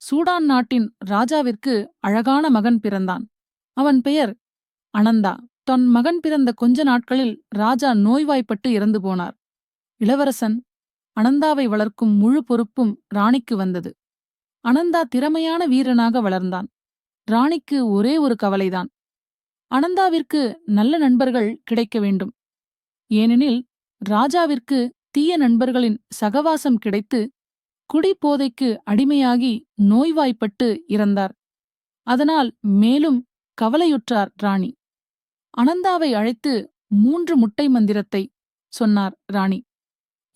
Sudan நாட்டின் ராஜாவிற்கு அழகான மகன் பிறந்தான். அவன் பெயர் அனந்தா. தன் மகன் பிறந்த கொஞ்ச நாட்களில் ராஜா நோய்வாய்ப்பட்டு இறந்து போனார். இளவரசன் அனந்தாவை வளர்க்கும் முழு பொறுப்பும் ராணிக்கு வந்தது. அனந்தா திறமையான வீரனாக வளர்ந்தான். ராணிக்கு ஒரே ஒரு கவலைதான். அனந்தாவிற்கு நல்ல நண்பர்கள் கிடைக்க வேண்டும். ஏனெனில் ராஜாவிற்கு தீய நண்பர்களின் சகவாசம் கிடைத்து குடிபோதைக்கு அடிமையாகி நோய்வாய்ப்பட்டு இறந்தார். அதனால் மேலும் கவலையுற்றார் ராணி. அனந்தாவை அழைத்து மூன்று முட்டை மந்திரத்தை சொன்னார் ராணி.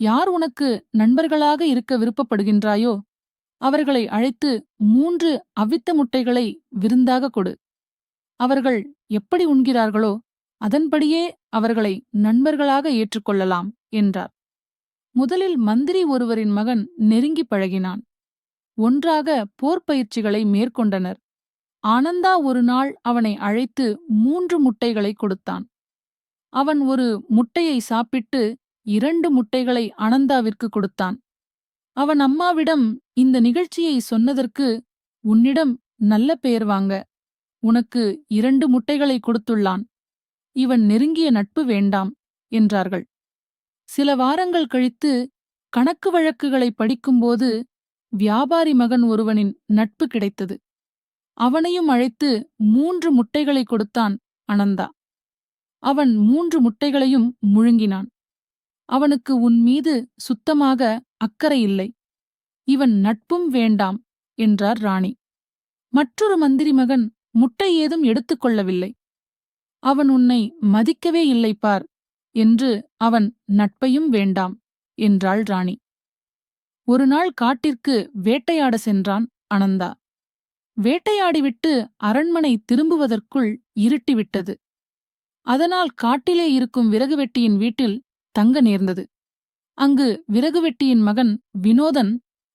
யார் உனக்கு நண்பர்களாக இருக்க விருப்பப்படுகின்றாயோ அவர்களை அழைத்து மூன்று அவித்த முட்டைகளை விருந்தாக கொடு. அவர்கள் எப்படி உண்கிறார்களோ அதன்படியே அவர்களை நண்பர்களாக ஏற்றுக்கொள்ளலாம் என்றார். முதலில் மந்திரி ஒருவரின் மகன் நெருங்கி பழகினான். ஒன்றாக போர்ப் பயிற்சிகளை மேற்கொண்டனர். ஆனந்தா ஒரு நாள் அவனை அழைத்து மூன்று முட்டைகளை கொடுத்தான். அவன் ஒரு முட்டையை சாப்பிட்டு இரண்டு முட்டைகளை அனந்தாவிற்கு கொடுத்தான். அவன் அம்மாவிடம் இந்த நிகழ்ச்சியை சொன்னதற்கு உன்னிடம் நல்ல பெயர் வாங்க. உனக்கு இரண்டு முட்டைகளை கொடுத்துள்ளான். இவன் நெருங்கிய நட்பு வேண்டாம் என்றார்கள். சில வாரங்கள் கழித்து கணக்கு வழக்குகளை படிக்கும்போது வியாபாரி மகன் ஒருவனின் நட்பு கிடைத்தது. அவனையும் அழைத்து மூன்று முட்டைகளை கொடுத்தான் அனந்தா. அவன் மூன்று முட்டைகளையும் முழுங்கினான். அவனுக்கு உன் மீது சுத்தமாக அக்கறை இல்லை. இவன் நட்பும் வேண்டாம் என்றார் ராணி. மற்றொரு மந்திரி மகன் முட்டை ஏதும் எடுத்துக்கொள்ளவில்லை அவன் உன்னை மதிக்கவே இல்லை பார். என்று அவன் நட்பையும் வேண்டாம் என்றாள் ராணி. ஒரு நாள் காட்டிற்கு வேட்டையாட சென்றான் அனந்தா. வேட்டையாடிவிட்டு அரண்மனை திரும்புவதற்குள் இருட்டிவிட்டது. அதனால் காட்டிலே இருக்கும் விறகு வெட்டியின் வீட்டில் தங்க நேர்ந்தது. அங்கு விறகு வெட்டியின் மகன் வினோதன்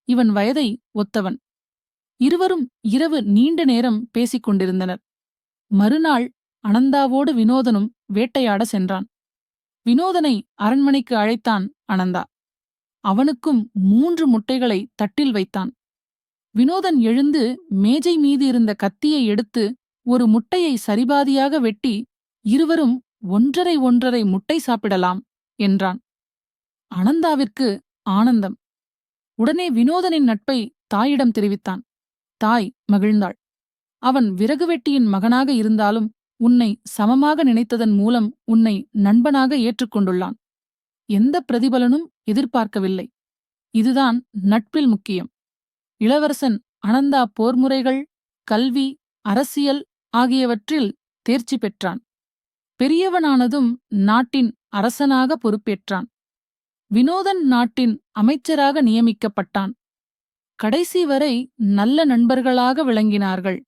இவன் வயதை ஒத்தவன். இருவரும் இரவு நீண்ட நேரம் பேசிக் கொண்டிருந்தனர் மறுநாள் அனந்தாவோடு வினோதனும் வேட்டையாட சென்றான். வினோதனை அரண்மனைக்கு அழைத்தான் அனந்தா. அவனுக்கும் மூன்று முட்டைகளை தட்டில் வைத்தான். வினோதன் எழுந்து மேஜை மீது இருந்த கத்தியை எடுத்து ஒரு முட்டையை சரிபாதியாக வெட்டி இருவரும் ஒன்றரை ஒன்றரை முட்டை சாப்பிடலாம் என்றான். அனந்தாவிற்கு ஆனந்தம். உடனே வினோதனின் நட்பை தாயிடம் தெரிவித்தான். தாய் மகிழ்ந்தாள். அவன் விறகு வெட்டியின் மகனாக இருந்தாலும் உன்னை சமமாக நினைத்ததன் மூலம் உன்னை நண்பனாக ஏற்றுக்கொண்டுள்ளான். எந்த பிரதிபலனும் எதிர்பார்க்கவில்லை. இதுதான் நட்பில் முக்கியம். இளவரசன் அனந்தா போர்முறைகள் கல்வி அரசியல் ஆகியவற்றில் தேர்ச்சி பெற்றான். பெரியவனானதும் நாட்டின் அரசனாக பொறுப்பேற்றான். வினோதன் நாட்டின் அமைச்சராக நியமிக்கப்பட்டான். கடைசி வரை நல்ல நண்பர்களாக விளங்கினார்கள்.